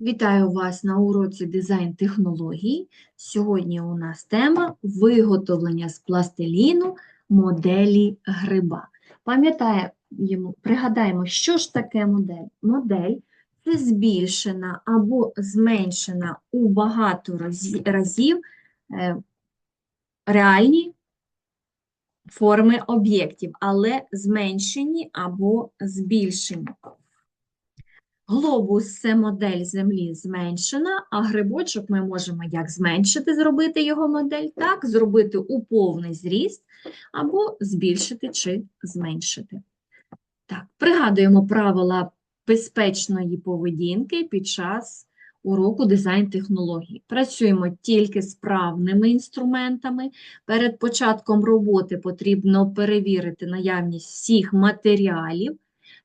Вітаю вас на уроці дизайн технологій. Сьогодні у нас тема виготовлення з пластиліну моделі гриба. Пам'ятаємо, пригадаємо, що ж таке модель? Модель це збільшена або зменшена у багато разів е, реальні форми об'єктів, але зменшені або збільшені. Глобус це модель Землі зменшена, а грибочок ми можемо як зменшити, зробити його модель, так, зробити у повний зріст, або збільшити чи зменшити. Так, пригадуємо правила безпечної поведінки під час уроку дизайн технологій. Працюємо тільки з правними інструментами. Перед початком роботи потрібно перевірити наявність всіх матеріалів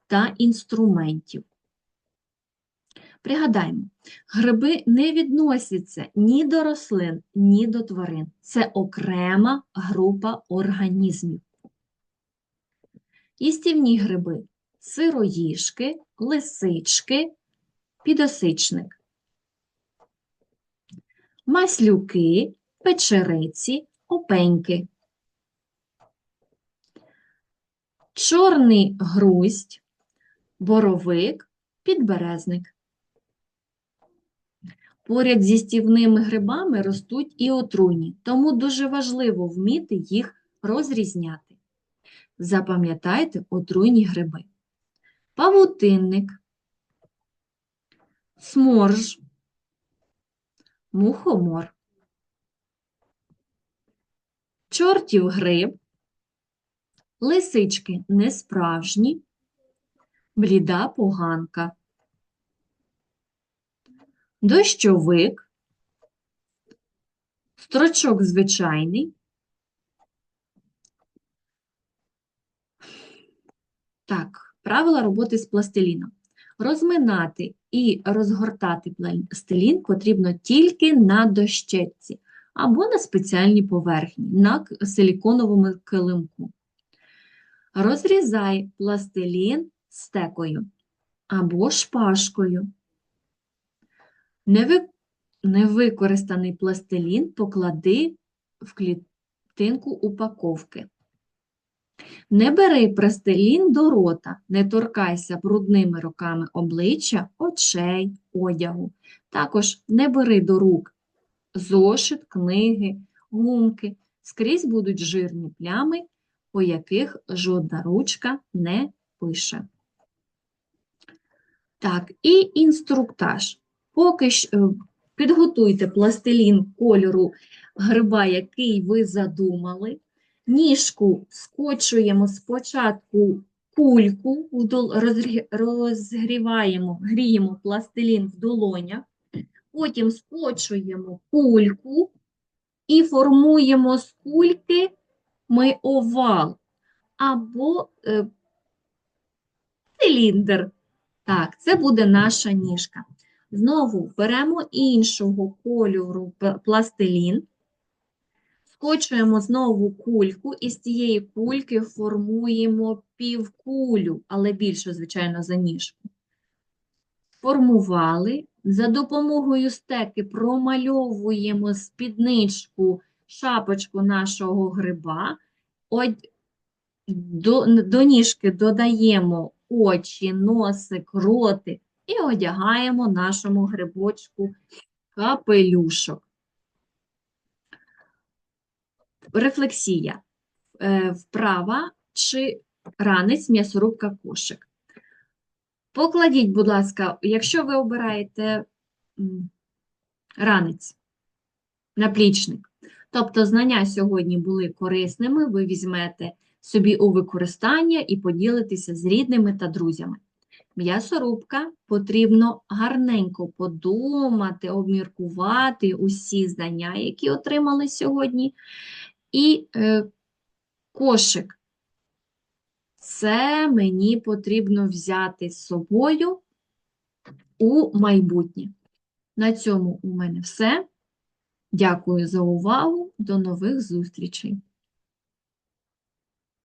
та інструментів. Пригадаємо, гриби не відносяться ні до рослин, ні до тварин. Це окрема група організмів. Їстівні гриби – сироїжки, лисички, підосичник. Маслюки, печериці, опеньки. Чорний груздь, боровик, підберезник. Поряд зі стівними грибами ростуть і отруйні, тому дуже важливо вміти їх розрізняти. Запам'ятайте отруйні гриби. Павутинник, сморж, мухомор, чортів гриб, лисички несправжні, бліда поганка дощовик, строчок звичайний. Так, правила роботи з пластиліном. Розминати і розгортати пластилін потрібно тільки на дощечці або на спеціальній поверхні, на силіконовому килимку. Розрізай пластилін стекою або шпажкою. Неви- Невикористаний пластилін поклади в клітинку упаковки. Не бери пластилін до рота, не торкайся брудними руками обличчя, очей, одягу. Також не бери до рук зошит, книги, гумки. Скрізь будуть жирні плями, по яких жодна ручка не пише. Так, і інструктаж. Поки що е, підготуйте пластилін кольору гриба, який ви задумали. Ніжку скочуємо спочатку кульку, розгріваємо, гріємо пластилін в долонях, потім скочуємо кульку і формуємо з кульки ми овал або е, циліндр. Так, це буде наша ніжка. Знову беремо іншого кольору пластилін, скочуємо знову кульку, і з цієї кульки формуємо півкулю, але більше, звичайно, за ніжку. Формували. За допомогою стеки промальовуємо спідничку, шапочку нашого гриба. До, до ніжки додаємо очі, носик, ротик і одягаємо нашому грибочку капелюшок. Рефлексія. Е, Вправа чи ранець, м'ясорубка, кошик. Покладіть, будь ласка, якщо ви обираєте ранець, наплічник, тобто знання сьогодні були корисними, ви візьмете собі у використання і поділитеся з рідними та друзями. М'ясорубка потрібно гарненько подумати, обміркувати усі знання, які отримали сьогодні. І е, кошик. Це мені потрібно взяти з собою у майбутнє. На цьому у мене все. Дякую за увагу. До нових зустрічей!